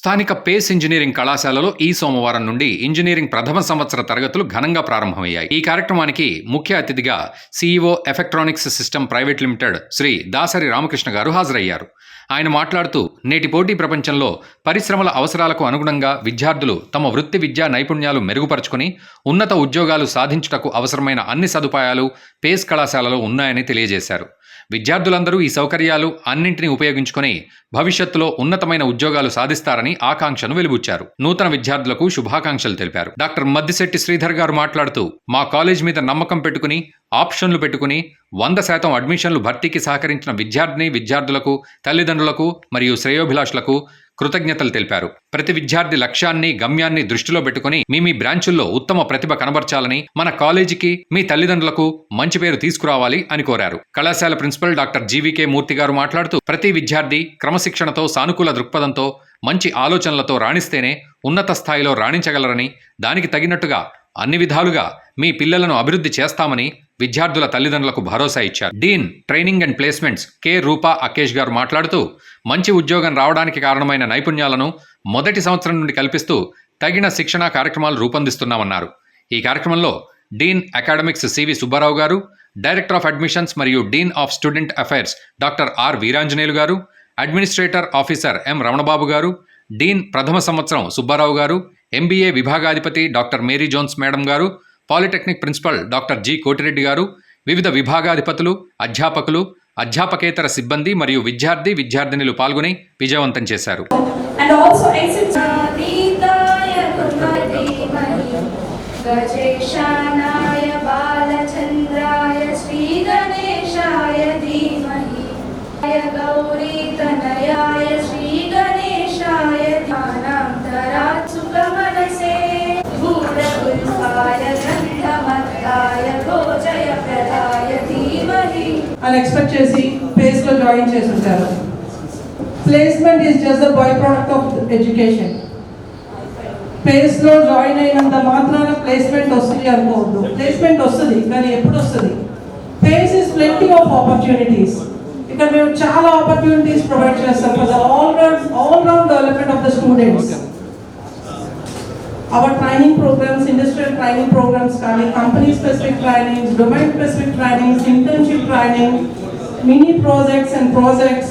స్థానిక face engineering కళాశాలలో ఈ సోమవారం నుండి ఇంజనీరింగ్ ప్రథమ సంవత్సర తరగతులు ఘనంగా ప్రారంభమయ్యాయి. ఈ కార్యక్రమానికి ముఖ్య అతిథిగా CEO Effectronics system private limited Shri Dasari Ramakrishna garu హాజరయ్యారు. ఆయన మాట్లాడుతూ నేటి పోటీ ప్రపంచంలో పరిశ్రమల అవసరాలకు అనుగుణంగా విద్యార్థులు తమ వృత్తి విద్యా నైపుణ్యాలు మెరుగుపరుచుకుని ఉన్నత ఉద్యోగాలు సాధించుటకు అవసరమైన అన్ని సదుపాయాలు పేస్ కళాశాలలో ఉన్నాయని తెలియజేశారు. విద్యార్థులందరూ ఈ సౌకర్యాలు అన్నింటినీ ఉపయోగించుకొని భవిష్యత్తులో ఉన్నతమైన ఉద్యోగాలు సాధిస్తారని ఆకాంక్షను వెలిబుచ్చారు. నూతన విద్యార్థులకు శుభాకాంక్షలు తెలిపారు. డాక్టర్ మద్దిశెట్టి శ్రీధర్ గారు మాట్లాడుతూ మా కాలేజ్ మీద నమ్మకం పెట్టుకుని ఆప్షన్లు పెట్టుకుని వంద శాతం అడ్మిషన్లు భర్తీకి సహకరించిన విద్యార్థిని విద్యార్థులకు తల్లిదండ్రులకు మరియు శ్రేయోభిలాషులకు కృతజ్ఞతలు తెలిపారు. ప్రతి విద్యార్థి లక్ష్యాన్ని గమ్యాన్ని దృష్టిలో పెట్టుకుని మీ మీ బ్రాంచుల్లో ఉత్తమ ప్రతిభ కనబర్చాలని మన కాలేజీకి మీ తల్లిదండ్రులకు మంచి పేరు తీసుకురావాలి అని కోరారు. కళాశాల ప్రిన్సిపల్ డాక్టర్ జీవీకే మూర్తి గారు మాట్లాడుతూ ప్రతి విద్యార్థి క్రమశిక్షణతో సానుకూల దృక్పథంతో మంచి ఆలోచనలతో రాణిస్తేనే ఉన్నత స్థాయిలో రాణించగలరని దానికి తగినట్టుగా అన్ని విధాలుగా మీ పిల్లలను అభివృద్ధి చేస్తామని విద్యార్థుల తల్లిదండ్రులకు భరోసా ఇచ్చారు. Dean training and placements K. Rupa Akesh garu మాట్లాడుతూ మంచి ఉద్యోగం రావడానికి కారణమైన నైపుణ్యాలను మొదటి సంవత్సరం నుండి కల్పిస్తూ తగిన శిక్షణా కార్యక్రమాలు రూపొందిస్తున్నామన్నారు. ఈ కార్యక్రమంలో Deen academics CV Subbarao garu director of admissions మరియు dean of student affairs doctor R Veeranjaneyulu garu administrator officer ఎం రమణబాబు గారు డీన్ ప్రథమ సంవత్సరం Subbarao garu MBA విభాగాధిపతి doctor Mary Jones madam garu polytechnic principal doctor G Kotireddy garu వివిధ విభాగాధిపతులు అధ్యాపకులు అధ్యాపకేతర సిబ్బంది మరియు విద్యార్థి విద్యార్థినులు పాల్గొని విజయవంతం చేశారు. అని ఎక్స్పెక్ట్ చేసి పేస్లో జాయిన్ చేసి ఉంటారు placement is just the by product of education పేస్లో join అయినంత మాత్రాన ప్లేస్మెంట్ వస్తుంది అనుకోవద్దు. ప్లేస్మెంట్ వస్తుంది కానీ ఎప్పుడు వస్తుంది? Place is plenty of opportunities ఇక్కడ మేము చాలా ఆపర్చునిటీస్ ప్రొవైడ్ చేస్తాం. For the all round all round development of the students our training programs, industrial training programs, కానీ company specific trainings, domain specific trainings, internship training, mini projects and projects,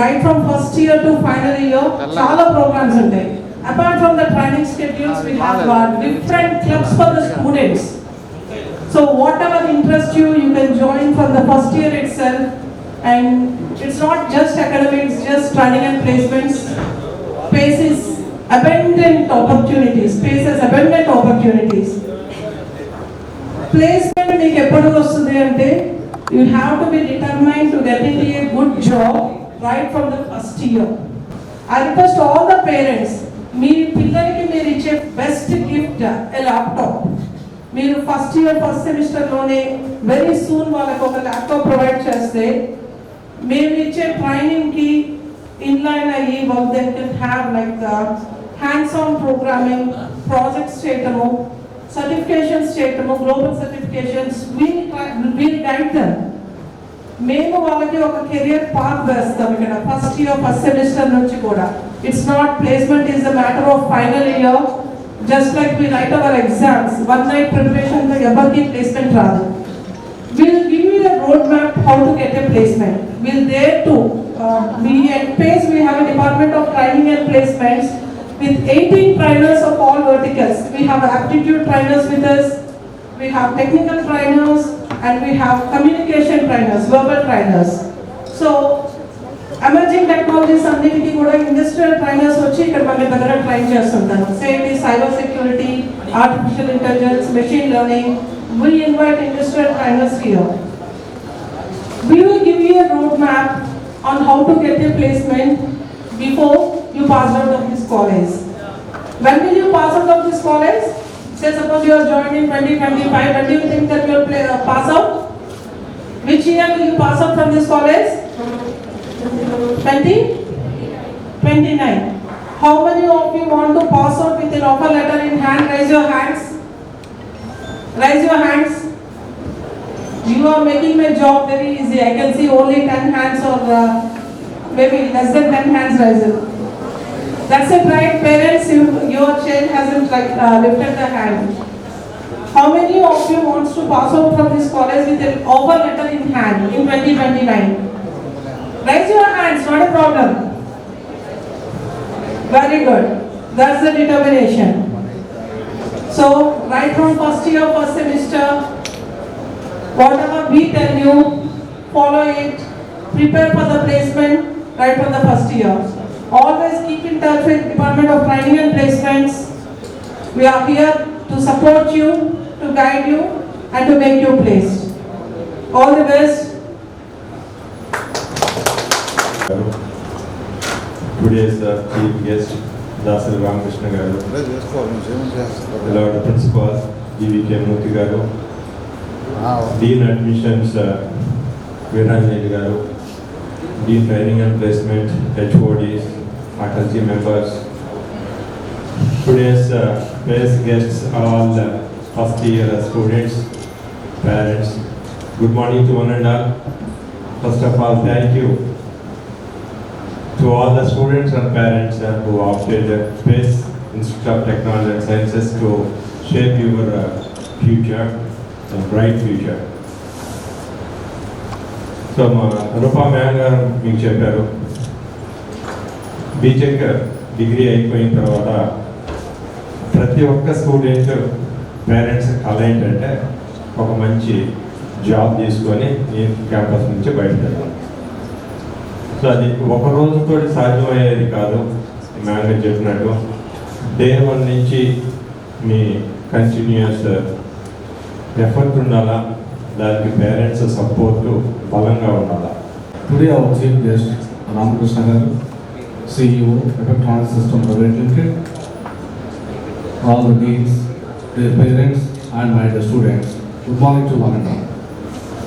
right from first year to final year, చాలా programs ఉంటాయి. Apart from the training schedules, we have uh, different clubs for the students. So whatever interests you, you can join from the first year itself. And it's not just academics, just training and placements. Space is abundant opportunities, space has abundant opportunities. Placement మీకు ఎప్పుడు వస్తుంది అంటే you have to be determine to get in a good job right from the first year I request all the parents మీ పిల్లలకి మీరు ఇచ్చే best gift a laptop మీరు first year first సెమిస్టర్లోనే very soon వాళ్ళకి ఒక ల్యాప్టాప్ ప్రొవైడ్ చేస్తే మేము ఇచ్చే ట్రైనింగ్కి ఇన్లైన్ అయ్యి వాళ్ళు they can have like hands on programming projects చేయటము సర్టిఫికేషన్స్ చేయటము global certifications we'll we'll guide them మేము వాళ్ళకి ఒక కెరియర్ పాత్ వేస్తాం ఇక్కడ ఫస్ట్ ఇయర్ ఫస్ట్ సెమిస్టర్ నుంచి కూడా it's not placement is the matter of final year just like we write our exams one night preparation ఎవరికి placement రాదు We'll give you a roadmap how to get a placement. We'll there too. Uh, we at PACE, we have a department of training and placements with 18 trainers of all verticals. We have aptitude trainers with us, we have technical trainers, and we have communication trainers, verbal trainers. So, emerging technologies అన్నిటికీ కూడా industrial trainers వచ్చి ఇక్కడ మన దగ్గర train చేస్తుంటారు safety cyber security artificial intelligence machine learning we invite industrial trainers here. We will give you a roadmap on how to get a placement before you pass out of this college. When will you pass out of this college? Say suppose you are joined in 2025, when do you think that you will uh, pass out? Which year will you pass out from this college? 20? 29. How many of you want to pass out with an offer letter in hand? Raise your hands. Raise your hands. You are making my job very easy. I can see only 10 hands or uh, maybe less than 10 hands raised. That's it, right, parents, you, your child hasn't like, uh, lifted the hand. How many of you wants to pass out from this college with an offer letter in hand in 2029? Raise your hands, not a problem. Very good. That's the determination. So, right from first year, first semester, Whatever we tell you, follow it, prepare for the placement right from the first year. Always keep in touch with Department of Training and Placements. We are here to support you, to guide you and to make you placed. All the best. Today's chief guest, Dasar Ramakrishna Garu, Lord Principal, D.V.K. Muthi Garu, dean admissions Veeranjali garu dean training and placement HODs faculty members today's place guests all first year students parents good morning to one and all first of all thank you to all the students and parents uh, who opted the Space Institute of Technology and Sciences to shape your uh, future, A bright future. So మా Rupa ma'am గారు మీకు చెప్పారు. BTech degree అయిపోయిన తర్వాత ప్రతి ఒక్క student parents కళ ఏంటంటే ఒక మంచి జాబ్ తీసుకొని నేను క్యాంపస్ నుంచి బయటకు సో అది ఒక రోజుతో సాధ్యమయ్యేది కాదు. మ్యామ్ చెప్పినట్టు డే వన్ నుంచి మీ కంటిన్యూస్ ఎఫర్ట్ ఉండాలా? దానికి పేరెంట్స్ సపోర్టు బలంగా ఉండాలా? Today our chief guest Ramakrishna garu CEO electronic system private limited all deans parents and my the students good morning to వాలంట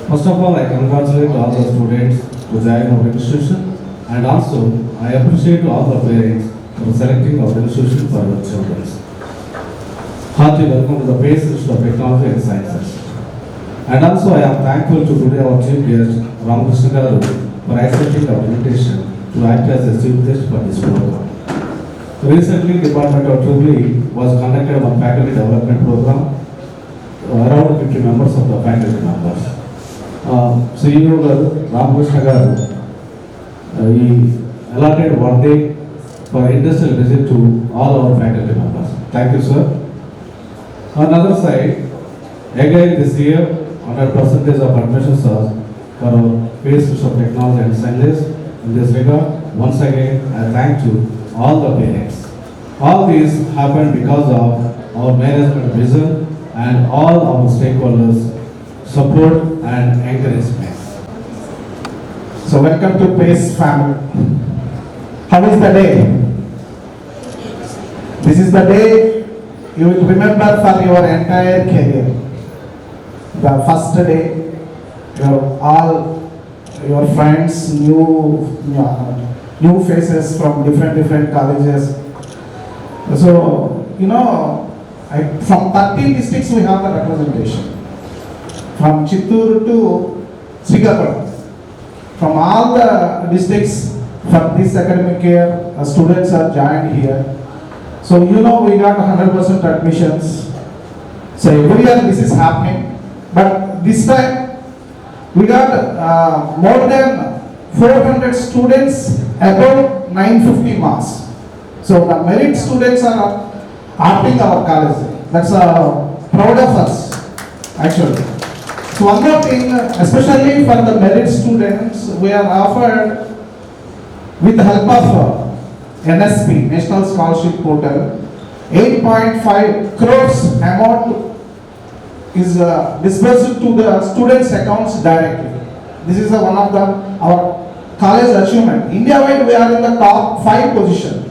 first of all I congratulate all the students to join our institution and also I appreciate all the parents for selecting our institution for our childrens Hearty welcome to the Base Institute of Technology and Sciences. And also I am thankful to today our chief guest Ramakrishna Garu for accepting our invitation to act as a chief guest for this program. Recently, Department of Jubilee was conducted one faculty development program. Uh, Around 50 members of the faculty members. Uh, CEO గారు రామకృష్ణ గారు uh, he allotted one day for industrial visit to all our faculty members. Thank you, sir. on the other side, again this year, 100 percentage of admissions are for our basis of technology and sciences. In this regard, once again, I thank you, all the parents. All these happened because of our management vision and all our stakeholders' support and encouragement. So welcome to Pace family. How is the day? This is the day you will remember for your entire career. The first day, your all your friends, new new faces from different different colleges. So you know, I, from 13 districts we have the representation. From Chittoor to Srikakulam from all the districts for this academic year, students are joined here. So you know we got hundred percent admissions. So every year this is happening, but this time we got uh, more than four hundred students above nine fifty marks. So the merit students are opting our college. That's uh, proud of us, actually. So one more thing, especially for the merit students, we are offered with the help of NSP, National Scholarship Portal, 8.5 crores amount is uh, disbursed to the students' accounts directly. This is uh, one of the, our college achievement. India-wide, we are in the top five position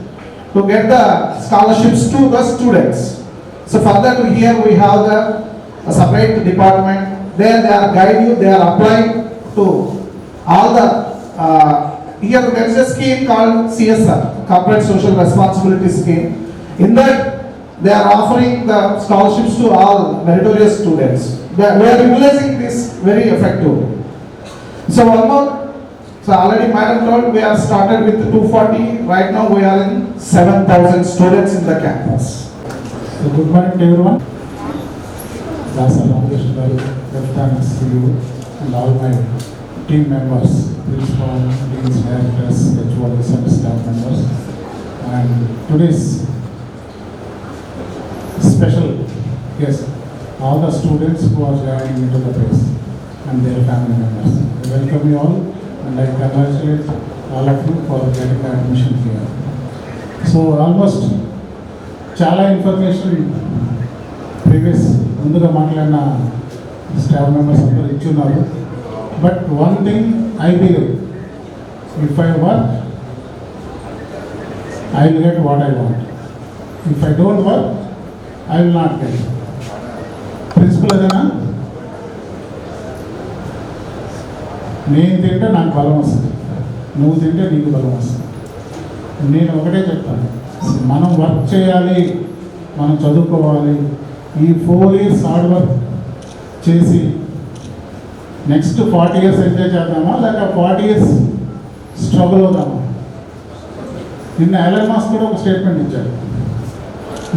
to get the scholarships to the students. So further here we have the separate department, there they are guide you, they are applying to all the, uh, here there is a scheme called CSR, Corporate Social Responsibility Scheme. In that, they are offering the scholarships to all meritorious students. They are- We are utilizing this very effectively. So one more, So already madam told we are started with 240, right now we are in 7,000 students in the campus. So good morning to everyone. Dasa Ramakrishna Garu, Lieutenant CEO, and all my team members, principal, deans, directors, HODs and staff members. And today's special guest, all the students who are joining into the place and their family members. I welcome you all and I congratulate all of you for getting the admission here. So almost చాలా information previous ముందుగా మాట్లాడిన staff members అందరూ ఇచ్చున్నారు but one thing I believe if I work I will get what I want if I don't work I will not get principal ఏదైనా నేను తింటే నాకు బలం వస్తుంది. నువ్వు తింటే నీకు బలం వస్తుంది. నేను ఒకటే చెప్తాను. మనం వర్క్ చేయాలి మనం చదువుకోవాలి. ఈ ఫోర్ ఇయర్స్ హార్డ్ వర్క్ చేసి నెక్స్ట్ ఫార్టీ ఇయర్స్ ఎంజాయ్ చేద్దామా లేక ఫార్టీ ఇయర్స్ స్ట్రగుల్ అవుదామా? నిన్న ఎలన్ మాస్ కూడా ఒక స్టేట్మెంట్ ఇచ్చారు.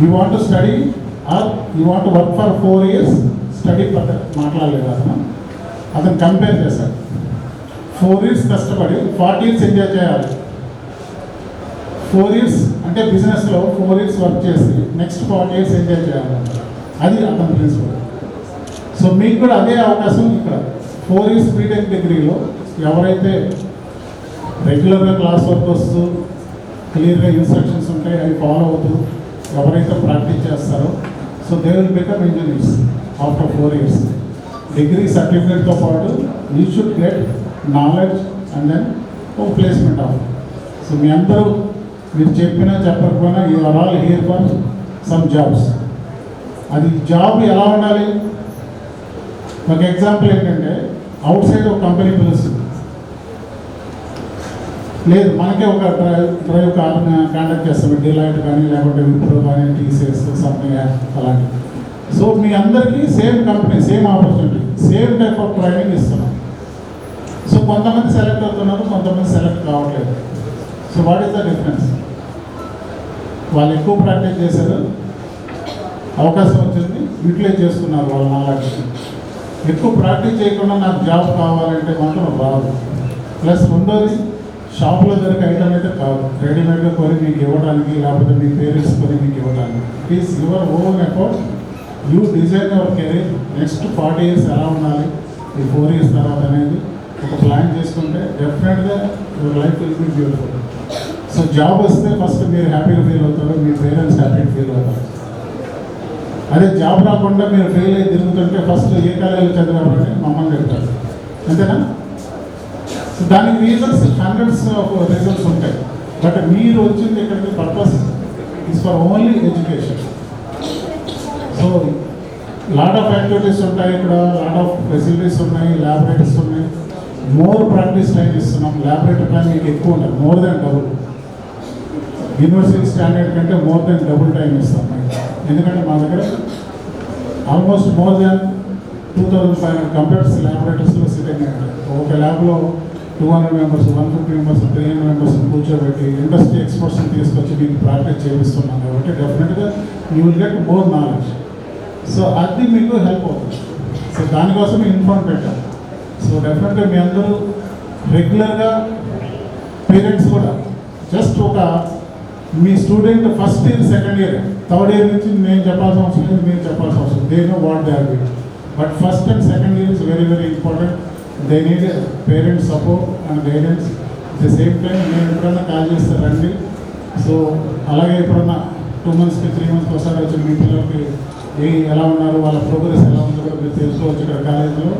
You want study or you want work for four years study పద్ధతి మాట్లాడలేదు అతను? అతను కంపేర్ చేశాడు. ఫోర్ ఇయర్స్ కష్టపడి ఫార్టీ ఇయర్స్ ఎంజాయ్ చేయాలి. ఫోర్ ఇయర్స్ అంటే బిజినెస్లో ఫోర్ ఇయర్స్ వర్క్ చేసి నెక్స్ట్ ఫార్టీ ఇయర్స్ ఎంజాయ్ చేయాలన్నమాట అది అతని ప్రిన్సిపల్ సో మీకు కూడా అదే అవకాశం ఇక్కడ. ఫోర్ ఇయర్స్ బీటెక్ డిగ్రీలో ఎవరైతే రెగ్యులర్గా క్లాస్ వర్క్ వస్తూ క్లియర్గా ఇన్స్ట్రక్షన్స్ ఉంటాయి అవి ఫాలో అవుతూ ఎవరైతే ప్రాక్టీస్ చేస్తారో so they will become engineers after four years degree సర్టిఫికేట్తో పాటు you should get knowledge and then oh placement of so మీ అందరూ మీరు చెప్పినా చెప్పకపోయినా you are all here for some jobs అది జాబ్ ఎలా ఉండాలి? ఒక ఎగ్జాంపుల్ ఏంటంటే అవుట్ సైడ్ ఒక కంపెనీ పిలుస్తుంది. లేదు మనకే ఒక డ్రైవ్ డ్రైవ్ కార్ కాంటాక్ట్ చేస్తాం డీలైట్ కానీ లేకుంటే విప్రో కానీ టీసీఎస్ సంథింగ్ అలాంటి సో మీ అందరికీ same company same opportunity same type of training ఇస్తున్నాం. సో కొంతమంది సెలెక్ట్ అవుతున్నారు కొంతమంది సెలెక్ట్ కావట్లేదు. So what is the difference వాళ్ళు ఎక్కువ ప్రాక్టీస్ చేశారు అవకాశం వచ్చింది యూటిలైజ్ చేసుకున్నారు వాళ్ళ నాలెడ్జ్ ఎక్కువ ప్రాక్టీస్ చేయకుండా నాకు జాబ్ కావాలంటే మాత్రం రాదు. ప్లస్ రెండోది షాప్లో దొరికే ఐటమ్ అయితే కాదు. రెడీమేడ్గా కొని మీకు ఇవ్వడానికి లేకపోతే మీ పేరెంట్స్ కొని మీకు ఇవ్వడానికి. Please your own account you design your career next forty years ఎలా ఉండాలి ఈ ఫోర్ ఇయర్స్ తర్వాత అనేది ఒక ప్లాన్ చేసుకుంటే డెఫినెట్గా your life will be beautiful so job వస్తే ఫస్ట్ మీరు హ్యాపీగా ఫీల్ అవుతారు మీ పేరెంట్స్ హ్యాపీ ఫీల్ అవుతారు. అదే జాబ్ రాకుండా మీరు ఫెయిల్ అయ్యి తిరుగుతుంటే ఫస్ట్ ఏ కాలేజీలో చదివారంటే మమ్మల్ని చెప్తారు అంతేనా? సో దానికి రీజన్స్ హండ్రెడ్స్ ఆఫ్ రీజన్స్ ఉంటాయి. బట్ మీరు వచ్చింది ఇక్కడికి purpose is for only education so lot of activities ఉంటాయి ఇక్కడ. లాట్ ఆఫ్ ఫెసిలిటీస్ ఉన్నాయి ల్యాబొరేటరీస్ ఉన్నాయి. మోర్ ప్రాక్టీస్ టైం ఇస్తున్నాం. ల్యాబొరేటరీ టైం మీకు ఎక్కువ ఉంటుంది more than double university standard కంటే మోర్ దెన్ డబుల్ టైం ఇస్తాం. ఎందుకంటే మా దగ్గర almost more than two thousand five hundred computers ల్యాబొరేటరీస్లో sitting ఒక ల్యాబ్లో two hundred members one fifty members three hundred members కూర్చోబెట్టి ఇండస్ట్రీ ఎక్స్పర్ట్స్ని తీసుకొచ్చి దీన్ని ప్రాక్టీస్ చేపిస్తున్నాం కాబట్టి డెఫినెట్గా you will get more knowledge so అది మీకు హెల్ప్ అవుతుంది. సో దానికోసం ఇన్ఫార్మ్ పెట్టాం. సో డెఫినెట్గా మీ అందరూ రెగ్యులర్గా పేరెంట్స్ కూడా జస్ట్ ఒక మీ student first year second year third year నుంచి నేను చెప్పాల్సిన అవసరం లేదు మీరు చెప్పాల్సిన అవసరం they know what they are doing but first and second year is very very important they need parents support and guidance the same time నేను ఎప్పుడైనా కాల్ చేస్తే రండి. సో అలాగే ఎప్పుడన్నా టూ మంత్స్కి త్రీ మంత్స్కి ఒకసారి వచ్చి మీ పిల్లలకి ఏ ఎలా ఉన్నారు వాళ్ళ ప్రోగ్రెస్ ఎలా ఉందో కూడా మీరు తెలుసుకోవచ్చు ఇక్కడ కాలేజీలో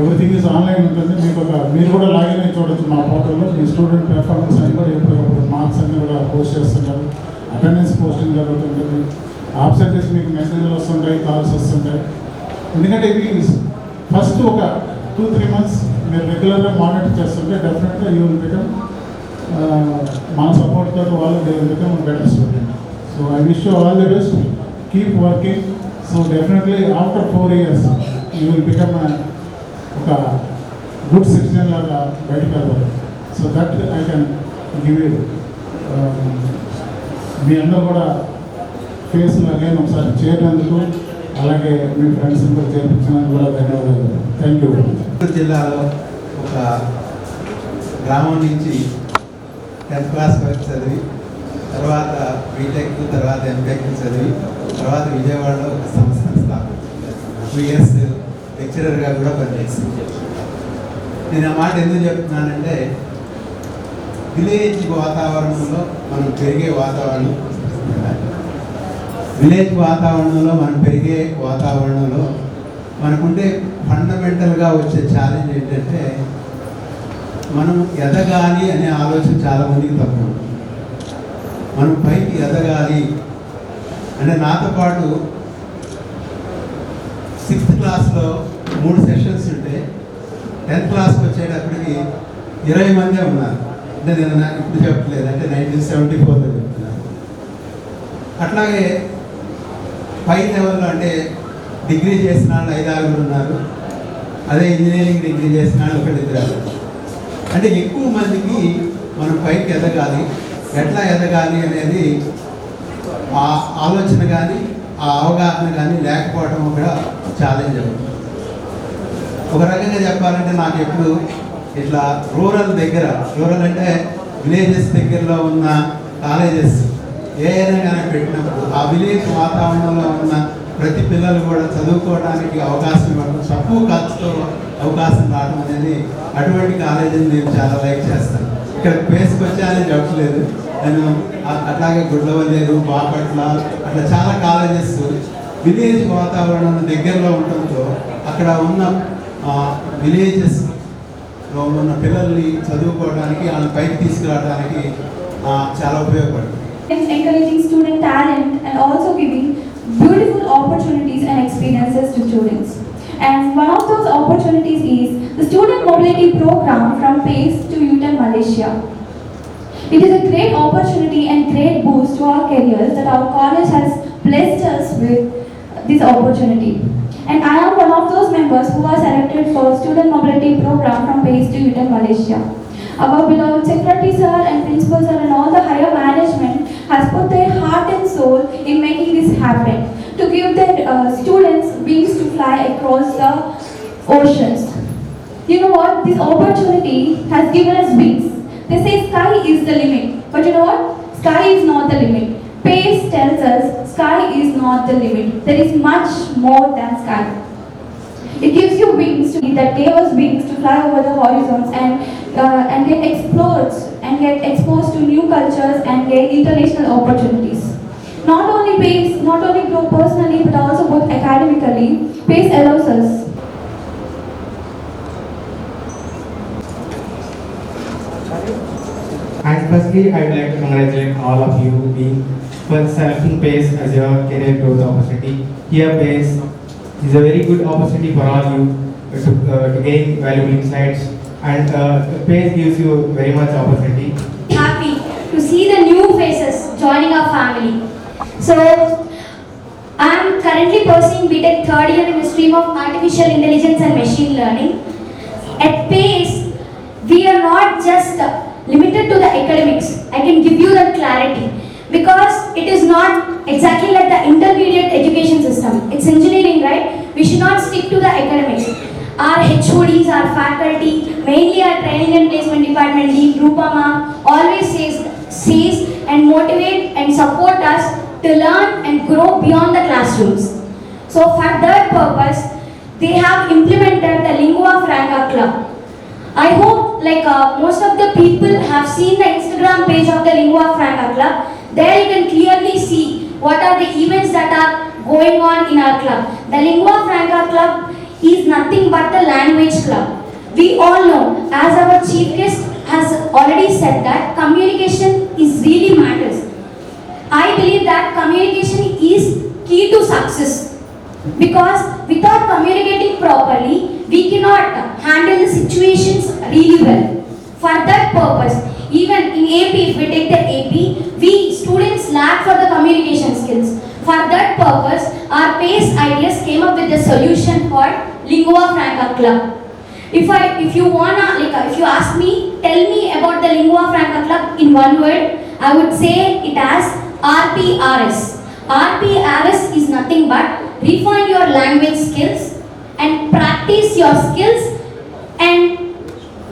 ఎవ్రీథింగ్ ఇస్ ఆన్లైన్ ఉంటుంది మీకు ఒక మీరు కూడా లాగిన్ అయి చూడొచ్చు మా పోర్టల్లో మీ స్టూడెంట్ పెర్ఫార్మెన్స్ అని కూడా ఎప్పటికప్పుడు మార్క్స్ అన్ని కూడా పోస్ట్ చేస్తుంటారు. అటెండెన్స్ పోస్టింగ్ జరుగుతుంటుంది. ఆబ్సెంటేస్ మీకు మెసేజ్లు వస్తుంటాయి కాల్స్ వస్తుంటాయి. ఎందుకంటే ఇవి ఫస్ట్ ఒక టూ త్రీ మంత్స్ మీరు రెగ్యులర్గా మానిటర్ చేస్తుంటే డెఫినెట్గా యూ విల్ బికమ్ మన సపోర్ట్ వాళ్ళు they will become better student so I wish you all the best keep working so definitely after four years you will become ఒక good citizen లాగా బయటకు వెళ్ళాలి. So that I can give you మీ అందరూ కూడా face again ఒకసారి చేరినందుకు అలాగే మీ friends కూడా చేర్పించినందుకు కూడా ధన్యవాదాలు. థ్యాంక్ యూ జిల్లాలో ఒక గ్రామం నుంచి టెన్త్ క్లాస్ వరకు చదివి తర్వాత బీటెక్ తర్వాత ఎంటెక్ చదివి తర్వాత విజయవాడలో ఒక సంస్థను స్థాపించారు టూ ఇయర్స్ లెక్చరర్గా కూడా పనిచేసింది నేను ఆ మాట ఎందుకు చెప్తున్నానంటే విలేజ్ వాతావరణంలో మనం పెరిగే వాతావరణం విలేజ్ వాతావరణంలో మనం పెరిగే వాతావరణంలో మనకుంటే ఫండమెంటల్గా వచ్చే ఛాలెంజ్ ఏంటంటే మనం ఎదగాలి అనే ఆలోచన చాలామందికి తక్కువ. మనం పైకి ఎదగాలి అంటే నాతో పాటు సిక్స్త్ క్లాస్లో మూడు సెషన్స్ ఉంటే టెన్త్ క్లాస్కి వచ్చేటప్పటికి ఇరవై మందే ఉన్నారు. అంటే నేను నాకు ఇప్పుడు చెప్పలేదు అంటే నైన్టీన్ సెవెంటీ ఫోర్లో చెప్తున్నాను. అట్లాగే పై లెవెల్లో అంటే డిగ్రీ చేసిన వాళ్ళు ఐదు ఆరుగురు ఉన్నారు. అదే ఇంజనీరింగ్ డిగ్రీ చేసిన వాళ్ళు ఒకళ్ళిద్దరు అంటే ఎక్కువ మందికి మనం పైకి ఎదగాలి. ఎట్లా ఎదగాలి అనేది ఆ ఆలోచన కానీ ఆ అవగాహన కానీ లేకపోవడం కూడా ఛాలెంజ్ అవుతుంది. ఒక రకంగా చెప్పాలంటే నాకు ఎప్పుడు ఇట్లా రూరల్ దగ్గర రూరల్ అంటే విలేజెస్ దగ్గరలో ఉన్న కాలేజెస్ ఏదైనా కానీ పెట్టినప్పుడు ఆ విలేజ్ వాతావరణంలో ఉన్న ప్రతి పిల్లలు కూడా చదువుకోవడానికి అవకాశం ఇవ్వడం తక్కువ ఖర్చుతో అవకాశం రావడం అనేది అటువంటి కాలేజీని నేను చాలా లైక్ చేస్తాను. ఇక్కడ పేస్కి వచ్చానని చెప్పలేదు. నేను అట్లాగే గుడ్లవల్లేరు బాపట్ల అట్లా చాలా కాలేజెస్ విలేజ్ వాతావరణం దగ్గరలో ఉండటంతో అక్కడ ఉన్న విలేజెస్లో ఉన్న పిల్లల్ని చదువుకోవడానికి వాళ్ళని పైకి తీసుకురావడానికి చాలా ఉపయోగపడుతుంది encouraging student talent and also giving beautiful opportunities and experiences to students. And one of those opportunities is the student mobility program from PACE to UTEM Malaysia. It is a great opportunity and great boost to our careers that our college has blessed us with this opportunity. And I am one of those members who are selected for student mobility program from PACE to UTEM Malaysia. Our beloved secretary sir and principal sir and all the higher management has put their heart and soul in making this happen to give their uh, students wings to fly across the oceans. You know what? This opportunity has given us wings. They say sky is the limit. But you know what? Sky is not the limit. Pace tells us sky is not the limit. There is much more than sky. It gives you wings to that gave us wings to fly over the horizons and uh, and get explored and get exposed to new cultures and get international opportunities. Not only PACE, not only personally but also both academically, PACE allows us And firstly, I would like to congratulate all of you being for selecting PACE as your career growth opportunity. Here, PACE is a very good opportunity for all you to, uh, to gain valuable insights, and uh, PACE gives you very much opportunity. happy to see the new faces joining our family. So, I am currently pursuing BTech third year in the stream of Artificial Intelligence and Machine Learning. At PACE, we are not just limited to the academics. I can give you that clarity because it is not exactly like the intermediate education system. It's engineering, right? We should not stick to the academics. Our HODs, our faculty, mainly our training and placement department lead, Rupa always says, says and motivate and support us to learn and grow beyond the classrooms. So for that purpose, they have implemented the Lingua Franca Club. I hope like uh, most of the people have seen the Instagram page of the Lingua Franca Club. There you can clearly see what are the events that are going on in our club. The Lingua Franca Club is nothing but the language club. We all know, as our chief guest has already said that communication is really matters. I believe that communication is key to success. Because without communicating properly, we cannot handle the situations really well. For that purpose, even in AP, if we take the AP, we students lack for the communication skills. For that purpose, our PACE ideas came up with a solution called Lingua Franca Club. If I, if you wanna, like, if you ask me, tell me about the Lingua Franca Club in one word, I would say it as RPRS. RPRS is nothing but refine your language skills and practice your skills and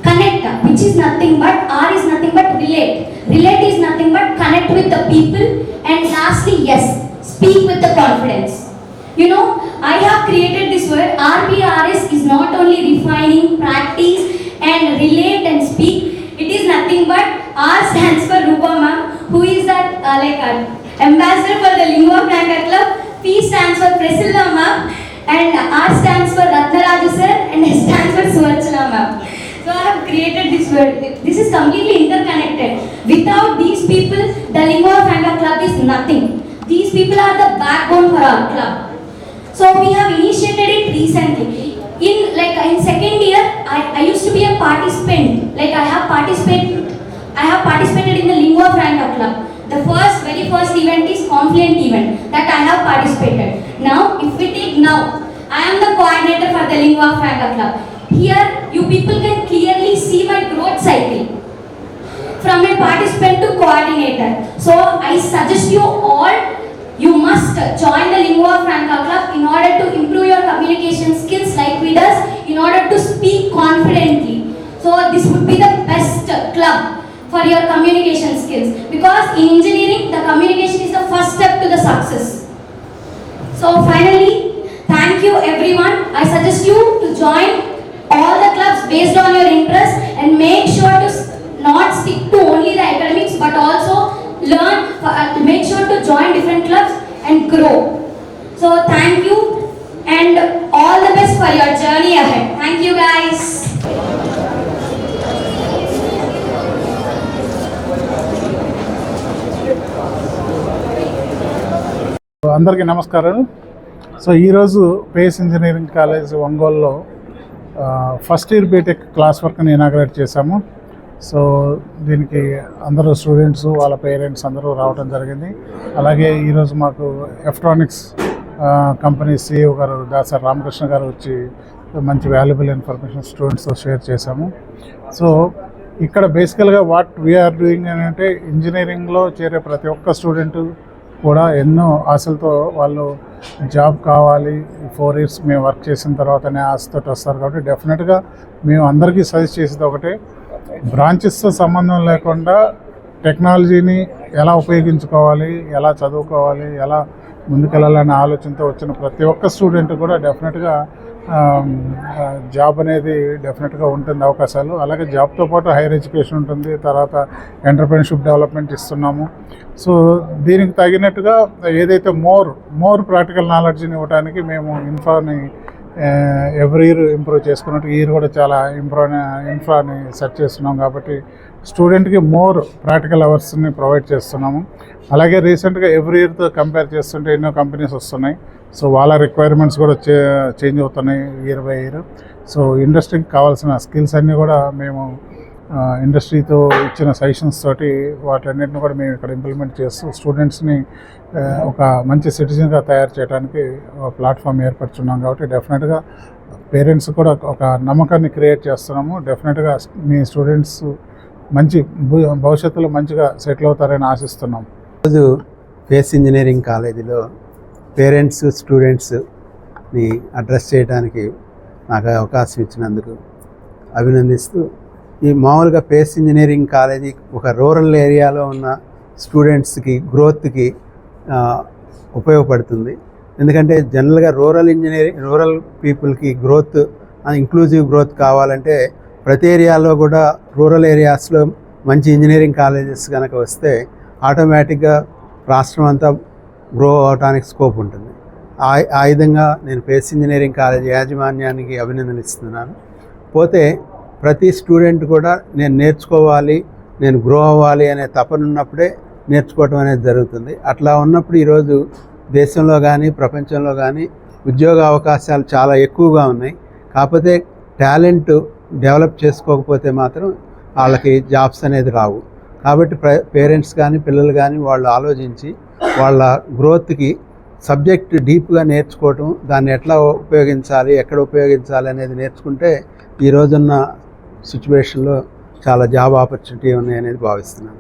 connect, which is nothing but R is nothing but relate. Relate is nothing but connect with the people and lastly, yes, speak with the confidence. You know, I have created this word RBRS is not only refining, practice and relate and speak. It is nothing but R stands for Rupa ma'am, who is that uh, like uh, ambassador for the Lingua Franca Club. P stands for Priscilla ma'am and R stands for Ratnaraju sir and S stands for Suvarchala ma'am. So I have created this world This is completely interconnected. Without these people, the Lingua Franca Club is nothing. These people are the backbone for our club. So we have initiated it recently. In like in second year, I, I used to be a participant. Like I have participated, I have participated in the Lingua Franca Club. The first, very first event is Confluent event that I have participated. Now, if we take now, I am the coordinator for the Lingua Franca Club. Here, you people can clearly see my growth cycle from a participant to coordinator. So I suggest you all, you must join the Lingua Franca Club in order to improve your communication skills like we does, in order to speak confidently. So this would be the best club for your communication skills because in engineering the communication is the first step to the success. So finally, thank you everyone. I suggest you to join all the clubs based on your interest and make sure to not stick to only the academics but also learn, uh, make sure to join different clubs and grow. So thank you and all the best for your journey ahead. Thank you guys. అందరికీ నమస్కారం. So ఈరోజు face engineering college ఒంగోలులో first year B Tech class వర్క్ని inaugurate చేశాము. So దీనికి అందరూ students వాళ్ళ parents అందరూ రావడం జరిగింది. అలాగే ఈరోజు మాకు ఎలక్ట్రానిక్స్ కంపెనీ సిఇఓ గారు దాసర్ రామకృష్ణ గారు వచ్చి మంచి వాల్యుబుల్ ఇన్ఫర్మేషన్ స్టూడెంట్స్తో షేర్ చేశాము. సో ఇక్కడ బేసికల్గా వాట్ వీఆర్ డూయింగ్ అని అంటే ఇంజనీరింగ్లో చేరే ప్రతి ఒక్క స్టూడెంటు కూడా ఎన్నో ఆశలతో వాళ్ళు జాబ్ కావాలి ఫోర్ ఇయర్స్ మేము వర్క్ చేసిన తర్వాతనే ఆశతో వస్తారు కాబట్టి డెఫినెట్గా మేము అందరికీ సజెస్ట్ చేసేది ఒకటే బ్రాంచెస్తో సంబంధం లేకుండా టెక్నాలజీని ఎలా ఉపయోగించుకోవాలి ఎలా చదువుకోవాలి ఎలా ముందుకెళ్ళాలనే ఆలోచనతో వచ్చిన ప్రతి ఒక్క స్టూడెంట్ కూడా డెఫినెట్గా జాబ్ అనేది డెఫినెట్గా ఉంటుంది అవకాశాలు. అలాగే జాబ్తో పాటు హైయర్ ఎడ్యుకేషన్ ఉంటుంది తర్వాత ఎంటర్ప్రెన్షిప్ డెవలప్మెంట్ ఇస్తున్నాము. సో దీనికి తగినట్టుగా ఏదైతే మోర్ మోర్ ప్రాక్టికల్ నాలెడ్జ్ని ఇవ్వడానికి మేము ఇన్ఫాని ఎవ్రీ ఇయర్ ఇంప్రూవ్ చేసుకున్నట్టు ఈ ఇయర్ కూడా చాలా ఇంప్రూవ్ ఇన్ఫ్రాని సెట్ చేస్తున్నాం కాబట్టి స్టూడెంట్కి మోర్ ప్రాక్టికల్ అవర్స్ని ప్రొవైడ్ చేస్తున్నాము. అలాగే రీసెంట్గా ఎవ్రీ ఇయర్తో కంపేర్ చేస్తుంటే ఎన్నో కంపెనీస్ వస్తున్నాయి. సో వాళ్ళ రిక్వైర్మెంట్స్ కూడా చే చేంజ్ అవుతున్నాయి ఇయర్ బై ఇయర్ సో ఇండస్ట్రీకి కావాల్సిన స్కిల్స్ అన్నీ కూడా మేము ఇండస్ట్రీతో ఇచ్చిన సజెషన్స్ తోటి వాటన్నిటిని కూడా మేము ఇక్కడ ఇంప్లిమెంట్ చేస్తూ స్టూడెంట్స్ని ఒక మంచి సిటిజన్గా తయారు చేయడానికి ప్లాట్ఫామ్ ఏర్పరచున్నాం కాబట్టి డెఫినెట్గా పేరెంట్స్ కూడా ఒక నమ్మకాన్ని క్రియేట్ చేస్తున్నాము. డెఫినెట్గా మీ స్టూడెంట్స్ మంచి భవిష్యత్తులో మంచిగా సెటిల్ అవుతారని ఆశిస్తున్నాం. ఈరోజు ఫేస్ ఇంజనీరింగ్ కాలేజీలో పేరెంట్స్ స్టూడెంట్స్ని అడ్రస్ చేయడానికి నాకు అవకాశం ఇచ్చినందుకు అభినందిస్తూ ఈ మామూలుగా పేస్ ఇంజనీరింగ్ కాలేజీ ఒక రూరల్ ఏరియాలో ఉన్న స్టూడెంట్స్కి గ్రోత్కి ఉపయోగపడుతుంది. ఎందుకంటే జనరల్గా రూరల్ ఇంజనీరింగ్ రూరల్ పీపుల్కి గ్రోత్ ఇంక్లూజివ్ గ్రోత్ కావాలంటే ప్రతి ఏరియాలో కూడా రూరల్ ఏరియాస్లో మంచి ఇంజనీరింగ్ కాలేజెస్ కనుక వస్తే ఆటోమేటిక్గా రాష్ట్రం అంతా గ్రో అవడానికి స్కోప్ ఉంటుంది. ఆ ఆ విధంగా నేను పేస్ ఇంజనీరింగ్ కాలేజ్ యాజమాన్యానికి అభినందనలు ఇస్తున్నాను పోతే ప్రతి స్టూడెంట్ కూడా నేను నేర్చుకోవాలి నేను గ్రో అవ్వాలి అనే తపన ఉన్నప్పుడే నేర్చుకోవటం అనేది జరుగుతుంది. అట్లా ఉన్నప్పుడు ఈరోజు దేశంలో కానీ ప్రపంచంలో కానీ ఉద్యోగ అవకాశాలు చాలా ఎక్కువగా ఉన్నాయి. కాకపోతే టాలెంట్ డెవలప్ చేసుకోకపోతే మాత్రం వాళ్ళకి జాబ్స్ అనేది రావు. కాబట్టి ప్ర పేరెంట్స్ కానీ పిల్లలు కానీ వాళ్ళు ఆలోచించి వాళ్ళ గ్రోత్కి సబ్జెక్ట్ డీప్గా నేర్చుకోవటం దాన్ని ఎట్లా ఉపయోగించాలి ఎక్కడ ఉపయోగించాలి అనేది నేర్చుకుంటే ఈ రోజున్న సిచ్యువేషన్లో చాలా జాబ్ ఆపర్చునిటీ ఉన్నాయి అనేది భావిస్తున్నాను.